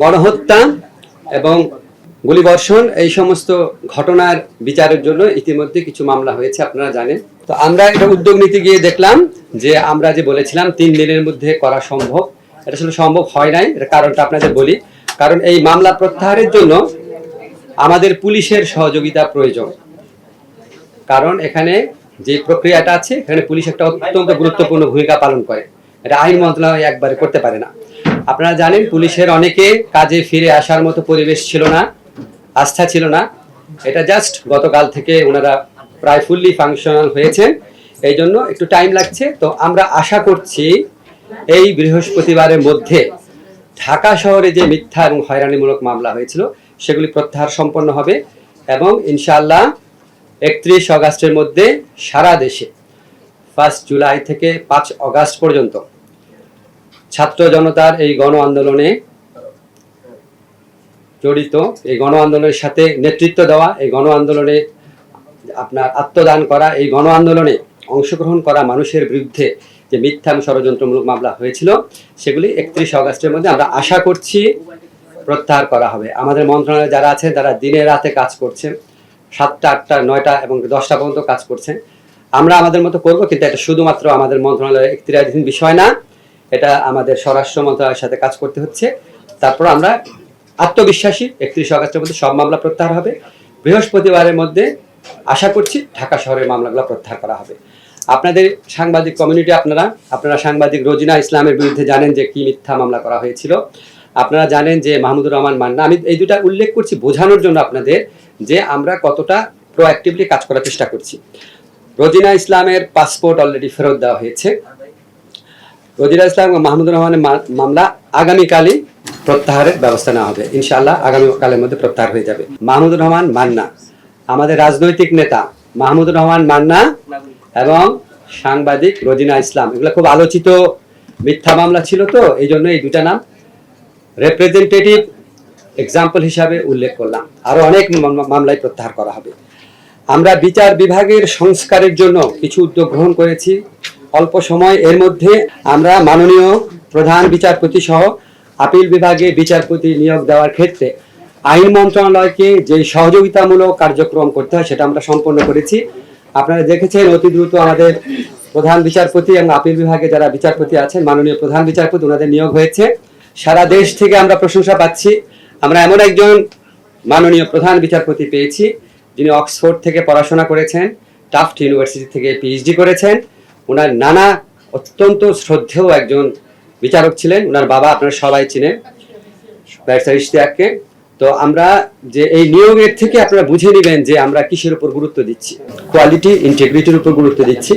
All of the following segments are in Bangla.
গণহত্যা এবং গুলিবর্ষণ, এই সমস্ত ঘটনার বিচারের জন্য ইতিমধ্যে কিছু মামলা হয়েছে, আপনারা জানেন। তো আমরা এটা উদ্যোগ নিতে গিয়ে দেখলাম যে আমরা যে বলেছিলাম, তিন দিনের মধ্যে করা সম্ভব। এটা আসলে সম্ভব হয় নাই, এর কারণটা আপনাদের বলি। কারণ এই মামলা প্রত্যাহারের জন্য আমাদের পুলিশের সহযোগিতা প্রয়োজন। কারণ এখানে যে প্রক্রিয়াটা আছে, এখানে পুলিশ একটা অত্যন্ত গুরুত্বপূর্ণ ভূমিকা পালন করে। এটা আইন মন্ত্রণালয় একবারে করতে পারে না। আপনারা জানেন, পুলিশের অনেকে কাজে ফিরে আসার মতো পরিবেশ ছিল না, আস্থা ছিল না। এটা জাস্ট গতকাল থেকে ওনারা প্রায় ফুললি ফাংশনাল হয়েছেন। এই জন্য একটু টাইম লাগছে। তো আমরা আশা করছি, এই বৃহস্পতিবারের মধ্যে ঢাকা শহরে যে মিথ্যা এবং হয়রানিমূলক মামলা হয়েছিল, সেগুলি প্রত্যাহার সম্পন্ন হবে এবং ইনশাআল্লাহ একত্রিশ অগাস্টের মধ্যে সারা দেশে ফার্স্ট জুলাই থেকে পাঁচ অগাস্ট পর্যন্ত ছাত্র জনতার এই গণ আন্দোলনে জড়িত, এই গণ আন্দোলনের সাথে নেতৃত্ব দেওয়া, এই গণ আন্দোলনে আপনার আত্মদান করা, এই গণ আন্দোলনে অংশগ্রহণ করা মানুষের বিরুদ্ধে যে মিথ্যা ষড়যন্ত্রমূলক মামলা হয়েছিল, সেগুলি একত্রিশ অগাস্টের মধ্যে আমরা আশা করছি প্রত্যাহার করা হবে। আমাদের মন্ত্রণালয়ে যারা আছে তারা দিনে রাতে কাজ করছে সাতটা, আটটা, নয়টা এবং দশটা পর্যন্ত কাজ করছে আমরা আমাদের মতো করব, কিন্তু এটা শুধুমাত্র আমাদের মন্ত্রণালয়ের এখতিয়ারাধীন বিষয় না। এটা আমাদের স্বরাষ্ট্র মন্ত্রণালয়ের সাথে কাজ করতে হচ্ছে। তারপর আমরা আত্মবিশ্বাসী, একত্রিশ অগস্টের মধ্যে সব মামলা প্রত্যাহার হবে। বৃহস্পতিবারের মধ্যে আশা করছি ঢাকা শহরের মামলাগুলো প্রত্যাহার করা হবে। আপনাদের সাংবাদিক কমিউনিটি আপনারা আপনারা সাংবাদিক রোজিনা ইসলামের বিরুদ্ধে জানেন যে কি মিথ্যা মামলা করা হয়েছিল। আপনারা জানেন যে মাহমুদুর রহমান মান্না, আমি এই দুটা উল্লেখ করছি বোঝানোর জন্য আপনাদের যে আমরা কতটা প্রোঅ্যাক্টিভলি কাজ করার চেষ্টা করছি। রোজিনা ইসলামের পাসপোর্ট অলরেডি ফেরত দেওয়া হয়েছে। রোজিনা ইসলাম মাহমুদুর রহমানের মামলা আগামীকালই প্রত্যাহারের ব্যবস্থা নেওয়া হবে। ইনশাআল্লাহ আগামীকালের মধ্যে প্রত্যাহার হয়ে যাবে। মাহমুদুর রহমান মান্না। আমাদের রাজনৈতিক নেতা মাহমুদুর রহমান মান্না এবং সাংবাদিক রোজিনা ইসলাম। এগুলো খুব আলোচিত মিথ্যা মামলা ছিল তো, এই জন্য এই দুটা নাম রেপ্রেজেন্টেটিভ এক্সাম্পল হিসাবে উল্লেখ করলাম। আরও অনেক মামলায় প্রত্যাহার করা হবে। আমরা বিচার বিভাগের সংস্কারের জন্য কিছু উদ্যোগ গ্রহণ করেছি। অল্প সময় এর মধ্যে আমরা মাননীয় প্রধান বিচারপতি সহ আপিল বিভাগে বিচারপতি নিয়োগ দেওয়ার ক্ষেত্রে আইন মন্ত্রণালয়কে যে সহযোগিতামূলক কার্যক্রম করতে হয় সেটা আমরা সম্পন্ন করেছি। আপনারা দেখেছেন অতি দ্রুত আমাদের প্রধান বিচারপতি এবং আপিল বিভাগে যারা বিচারপতি আছেন, মাননীয় প্রধান বিচারপতি ওনাদের নিয়োগ হয়েছে। সারা দেশ থেকে আমরা প্রশংসা পাচ্ছি। আমরা এমন একজন মাননীয় প্রধান বিচারপতি পেয়েছি যিনি অক্সফোর্ড থেকে পড়াশোনা করেছেন, টাফট ইউনিভার্সিটি থেকে পিএইচডি করেছেন। ওনার নানা অত্যন্ত শ্রদ্ধেয় একজন বিচারক ছিলেন ওনার বাবা আপনারা সবাই চিনেন, ব্যারিস্টার ইশতিয়াককে। তো আমরা যে এই নিয়োগের থেকে আপনারা বুঝে নেবেন যে আমরা কিসের উপর গুরুত্ব দিচ্ছি। কোয়ালিটি, ইন্টিগ্রিটির উপর গুরুত্ব দিচ্ছি।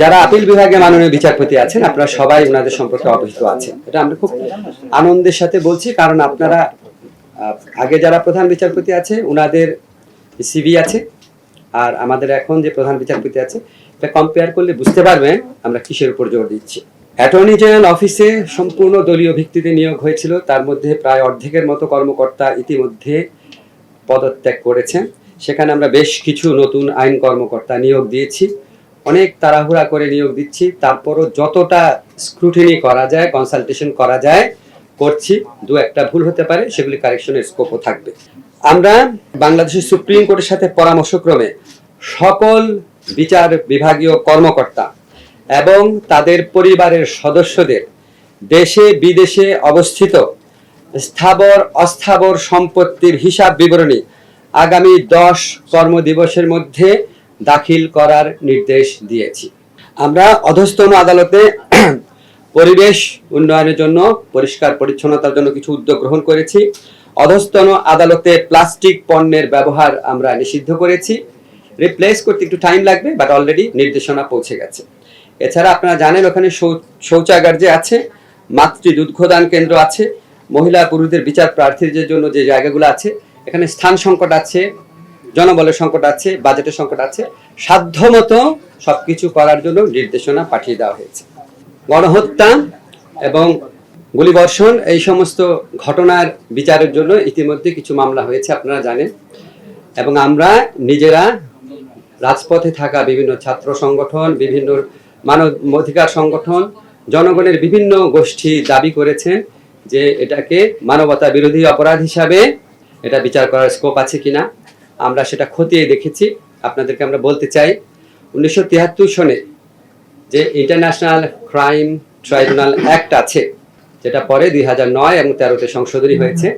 যারা আপিল বিভাগে মাননীয় বিচারপতি আছেন, আপনারা সবাই ওনাদের সম্পর্কে অবহিত আছেন। এটা আমরা খুব আনন্দের সাথে বলছি, কারণ আপনারা আগে যারা প্রধান বিচারপতি আছে ওনাদের সিবি আছে, আর আমাদের এখন যে প্রধান বিচারপতি আছে এটা কম্পেয়ার করলে বুঝতে পারবেন আমরা কিসের উপর জোর দিচ্ছি। অ্যাটর্নি জেনারেল অফিসে সম্পূর্ণ দলীয় ভিত্তিতে নিয়োগ হয়েছিল, তার মধ্যে প্রায় অর্ধেকের মতো কর্মকর্তা ইতিমধ্যে পদত্যাগ করেছেন। সেখানে আমরা বেশ কিছু নতুন আইন কর্মকর্তা নিয়োগ দিয়েছি। অনেক তাড়াহুড়া করে নিয়োগ দিচ্ছি, তারপরও যতটা স্ক্রুটিনি করা যায় কনসালটেশন করা যায়, করছি। দু একটা ভুল হতে পারে, সেগুলি কারেকশনের স্কোপও থাকবে। আমরা বাংলাদেশের সুপ্রিম কোর্টের সাথে পরামর্শক্রমে সকল বিচার বিভাগীয় কর্মকর্তা এবং তাদের পরিবারের সদস্যদের দেশে বিদেশে অবস্থিত স্থাবর অস্থাবর সম্পত্তির হিসাব বিবরণী আগামী দশ কর্মদিবসের মধ্যে দাখিল করার নির্দেশ দিয়েছি। আমরা অধস্তন আদালতে পরিবেশ উন্নয়নের জন্য, পরিষ্কার পরিচ্ছন্নতার জন্য কিছু উদ্যোগ গ্রহণ করেছি। অধস্তন আদালতে প্লাস্টিক পণ্যের ব্যবহার আমরা নিষিদ্ধ করেছি। রিপ্লেস করতে একটু টাইম লাগবে বাট অলরেডি নির্দেশনা পৌঁছে গেছে। এছাড়া আপনারা জানেন ওখানে শৌচাগার যে আছে, মাতৃ দুগ্ধদান কেন্দ্র আছে, মহিলা পুরুষদের বিচার প্রার্থীদের জন্য যে জায়গাগুলো আছে, এখানে স্থান সংকট আছে, জনবলের সংকট আছে বাজেটের সংকট আছে, সাধ্যমতো সব কিছু করার জন্য নির্দেশনা পাঠিয়ে দেওয়া হয়েছে। গণহত্যা এবং গুলিবর্ষণ, এই সমস্ত ঘটনার বিচারের জন্য ইতিমধ্যে কিছু মামলা হয়েছে, আপনারা জানেন। এবং আমরা নিজেরা রাজপথে থাকা বিভিন্ন ছাত্র সংগঠন, বিভিন্ন মানব অধিকার সংগঠন, জনগণের বিভিন্ন গোষ্ঠী দাবি করেছেন যে এটাকে মানবতা বিরোধী অপরাধ হিসাবে এটা বিচার করার স্কোপ আছে কিনা। আমরা সেটা খতিয়ে দেখেছি। আপনাদেরকে আমরা বলতে চাই, উনিশশো তিয়াত্তর সনে যে ইন্টারন্যাশনাল ক্রাইম ট্রাইব্যুনাল অ্যাক্ট আছে, যেটা পরে দুই হাজার নয় এবং তেরোতে সংশোধনী হয়েছে